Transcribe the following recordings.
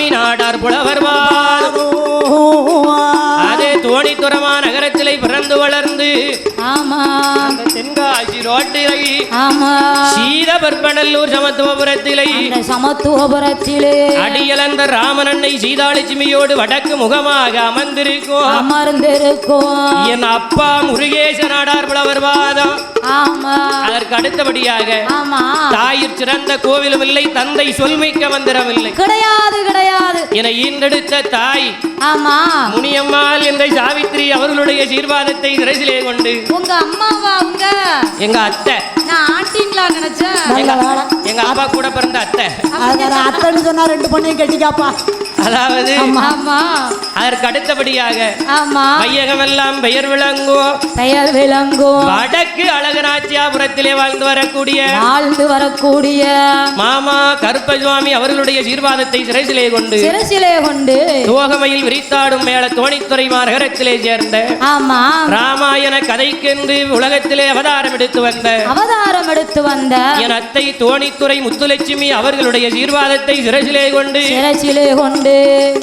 சாமி நாடார் புலவர் வா. ஆமா. அந்த தென்காசி ரோட்டிலை ஆமா. சீதபற்பனல்லூர் சமத்துவபுரத்திலை சமத்துவபுரத்திலே அடியலந்த ராமனன்னை சீதாலட்சுமியோடு வடக்கு முகமாக அமர்ந்திருக்கும். அமர்ந்திருக்கும். என் அப்பா முருகேச நாடார் புலவர் வாதம் அதற்கு அடுத்தபடியாக தாயிற் சிறந்த கோவிலும் இல்லை தந்தை சொல்மிக்க மந்திரம் இல்லை கிடையாது கிடையாது. என ஈன்றெடுத்த தாய் ஆமா. முனியம்மாள் என்ற சாவித்திரி அவர்களுடைய சீர்வாதத்தை திரைசிலே கொண்டு. உங்க அம்மாவா அவங்க எங்க அத்தை. நான் ஆண்டிங்களா நினைச்சேன்? எங்க அப்பா கூட பிறந்த அத்தை. அத்தைன்னு சொன்னா ரெண்டு பொண்ணையும் கட்டிக்காப்பா. அதாவது அதற்கு அடுத்தபடியாக மையகமெல்லாம் பெயர் விளங்கும் பெயர் விளங்கும். வடக்கு அழகநாச்சியாபுரத்திலே வாழ்ந்து வரக்கூடிய வாழ்ந்து வரக்கூடிய மாமா கருப்பசுவாமி அவர்களுடைய சீர்வாதத்தை சிறைசிலே கொண்டு சிரசிலே கொண்டு துவகமையில் விரித்தாடும் மேல தோணித்துறை மாநகரத்திலே சேர்ந்த ஆமா. ராமாயண கதைக்கென்று உலகத்திலே அவதாரம் எடுத்து வந்த அவதாரம் எடுத்து வந்த என் அத்தை தோணித்துறை முத்துலட்சுமி அவர்களுடைய சீர்வாதத்தை சிறைசிலே கொண்டு சிரசிலே கொண்டு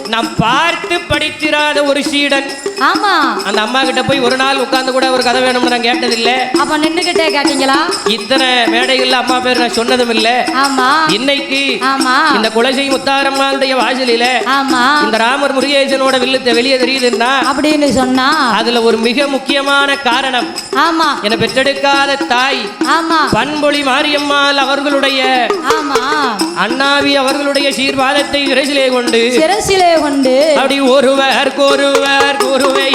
நாம் பார்த்து படித்திராத ஒரு சீடன். ஆமா. அந்த அம்மா கிட்ட போய் ஒரு நாள் உட்கார்ந்து கூட ஒரு கதை வேணும்னு நான் கேட்டதில்லை. அப்ப நின்னுகிட்டே கேட்டீங்களா? இத்தனை மேடைகள்ல அம்மா பேர் நான் சொன்னதும் இல்ல ஆமா. இன்னைக்கு ஆமா. இந்த குலசை முத்தாரம்மாளுடைய வாசலில ஆமா. இந்த ராமர் முருகேசனோட வில்லுத்த வெளியே தெரியுதுன்னா அப்படின்னு சொன்னா. அதுல ஒரு மிக முக்கியமான காரணம். ஆமா. என பெற்றெடுக்காத தாய். ஆமா. பண்பொழி மாரியம்மாள் அவர்களுடைய அண்ணாவி அவர்களுடைய சீர்வாதத்தை விரைசிலே கொண்டு சிரசிலே கொண்டு அப்படி ஒருவர் ஒருவர் குருவே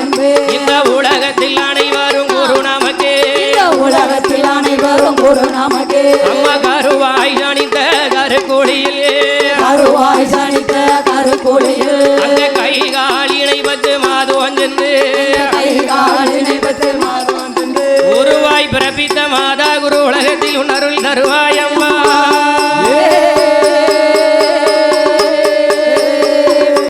என்று இந்த உலகத்தில் அனைவரும் குரு நமக்கு. இந்த உலகத்தில் அனைவரும் ஒரு நமக்கு. அம்மா கருவாய் ஜானித்த கருக்குடியிலே. கருவாய் சனித்த கருக்குழியில் அந்த கை கால் இணைப்பத்து மாதவன் சென்று. கை கால் இணைப்பத்து உருவாய் பிறப்பித்த மாதா குரு உலகத்தில் உணருள் தருவாயம்மா.